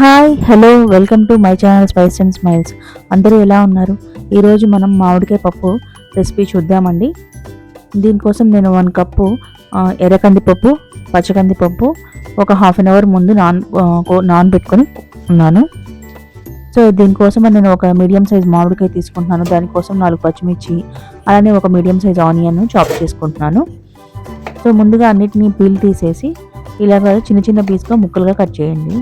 Hi hello welcome to my channel spice and smiles. అందరూ ఎలా ఉన్నారు? ఈరోజు మనం మామిడికాయ పప్పు రెసిపీ చూద్దామండి. దీనికోసం నేను వన్ కప్పు ఎర్రకందిపప్పు పచ్చకందిపప్పు ఒక హాఫ్ అన్ అవర్ ముందు నాన్ నానబెట్టుకొని ఉన్నాను. సో దీనికోసం నేను ఒక మీడియం సైజ్ మామిడికాయ తీసుకుంటున్నాను. దానికోసం నాలుగు పచ్చిమిర్చి అలానే ఒక మీడియం సైజ్ ఆనియన్ చాప్ చేసుకుంటున్నాను. సో ముందుగా అన్నిటినీ పీల్ తీసేసి ఇలాగ చిన్న చిన్న పీస్గా ముక్కలుగా కట్ చేయండి.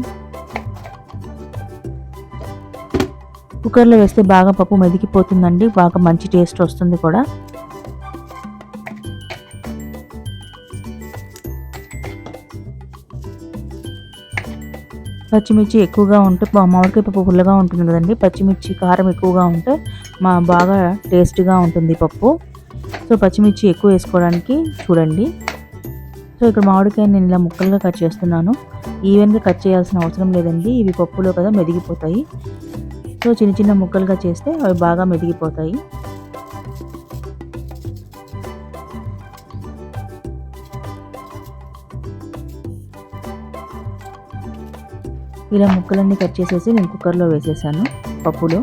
కుక్కర్లో వేస్తే బాగా పప్పు మెదికిపోతుందండి బాగా మంచి టేస్ట్ వస్తుంది కూడా. పచ్చిమిర్చి ఎక్కువగా ఉంటే మామిడికాయ పప్పు పుల్లగా ఉంటుంది కదండి పచ్చిమిర్చి కారం ఎక్కువగా ఉంటే మా బాగా టేస్ట్గా ఉంటుంది పప్పు. సో పచ్చిమిర్చి ఎక్కువ వేసుకోవడానికి చూడండి. సో ఇక్కడ మామిడికాయ నేను ఇలా ముక్కలుగా కట్ చేస్తున్నాను. ఈవెన్గా కట్ చేయాల్సిన అవసరం లేదండి ఇవి పప్పులో కదా మెదిగిపోతాయి. సో చిన్న చిన్న ముక్కలుగా చేస్తే అవి బాగా మెదిగిపోతాయి. ఇలా ముక్కలన్నీ కట్ చేసేసి నేను కుక్కర్లో వేసేసాను పప్పులో.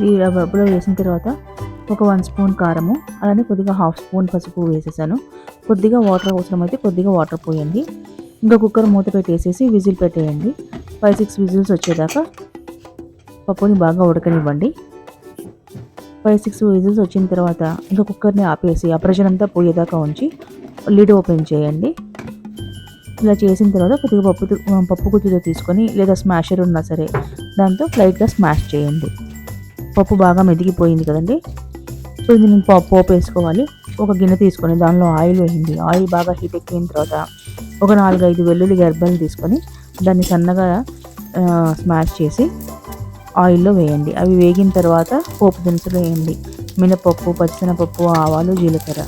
ఈ పప్పులో వేసిన తర్వాత ఒక వన్ స్పూన్ కారము అలానే కొద్దిగా హాఫ్ స్పూన్ పసుపు వేసేసాను. కొద్దిగా వాటర్ అవసరమైతే కొద్దిగా వాటర్ పోయండి. ఇంకా కుక్కర్ మూత పెట్టేసేసి విజిల్ పెట్టేయండి. ఫైవ్ సిక్స్ విజిల్స్ వచ్చేదాకా పప్పుని బాగా ఉడకనివ్వండి. ఫైవ్ సిక్స్ విజిల్స్ వచ్చిన తర్వాత ఇంకా కుక్కర్ని ఆపేసి ఆ ప్రెషర్ అంతా పోయేదాకా ఉంచి లిడ్ ఓపెన్ చేయండి. ఇలా చేసిన తర్వాత కొద్దిగా పప్పు పప్పు గుత్తితో తీసుకొని లేదా స్మాషర్ ఉన్నా సరే దాంతో లైట్గా స్మాష్ చేయండి. పప్పు బాగా మెదిగిపోయింది కదండి. సో ఇది నేను పప్పు పోపు వేసుకోవాలి. ఒక గిన్నె తీసుకొని దానిలో ఆయిల్ వేయండి. ఆయిల్ బాగా హీట్ ఎక్కిన తర్వాత ఒక నాలుగైదు వెల్లుల్లి గర్భాలు తీసుకొని దాన్ని సన్నగా స్మాష్ చేసి ఆయిల్లో వేయండి. అవి వేగిన తర్వాత పోపు దినుసులు వేయండి. మినపప్పు పచ్చిశనగపప్పు ఆవాలు జీలకర్ర.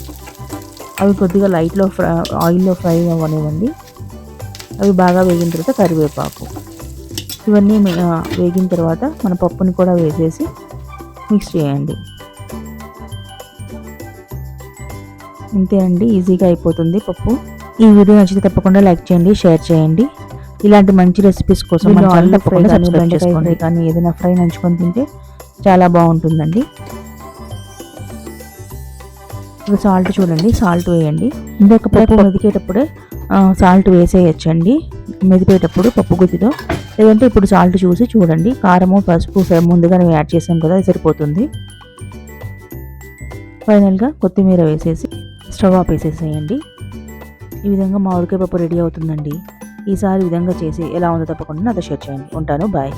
అవి కొద్దిగా లైట్లో ఫ్రై ఆయిల్లో ఫ్రై అవ్వనివ్వండి. అవి బాగా వేగిన తర్వాత కరివేపాకు. ఇవన్నీ వేగిన తర్వాత మన పప్పుని కూడా వేసేసి మిక్స్ చేయండి. ఇంతే అండి ఈజీగా అయిపోతుంది పప్పు. ఈ వీడియో నచ్చితే తప్పకుండా లైక్ చేయండి షేర్ చేయండి. ఇలాంటి మంచి రెసిపీస్ కోసం మన ఛానల్ తప్పకుండా సబ్స్క్రైబ్ చేసుకోండి. కానీ ఏదైనా ఫ్రై నంచుకొని తింటే చాలా బాగుంటుందండి. ఇప్పుడు సాల్ట్ చూడండి సాల్ట్ వేయండి. ఇందాక పప్పు మెదికేటప్పుడే సాల్ట్ వేసేయచ్చండి. మెదిపేటప్పుడు పప్పు గుత్తితో లేదంటే ఇప్పుడు సాల్ట్ చూసి చూడండి. కారము పసుపు ముందుగా ముందుగానే యాడ్ చేసాం కదా అది సరిపోతుంది. ఫైనల్గా కొత్తిమీర వేసేసి స్టవ్ ఆపేసేసేయండి ఈ విధంగా మామిడికాయ పప్పు రెడీ అవుతుందండి. ఈసారి విధంగా చేసి ఎలా ఉందో తప్పకుండా నాతో షేర్ చేయండి. ఉంటాను. బాయ్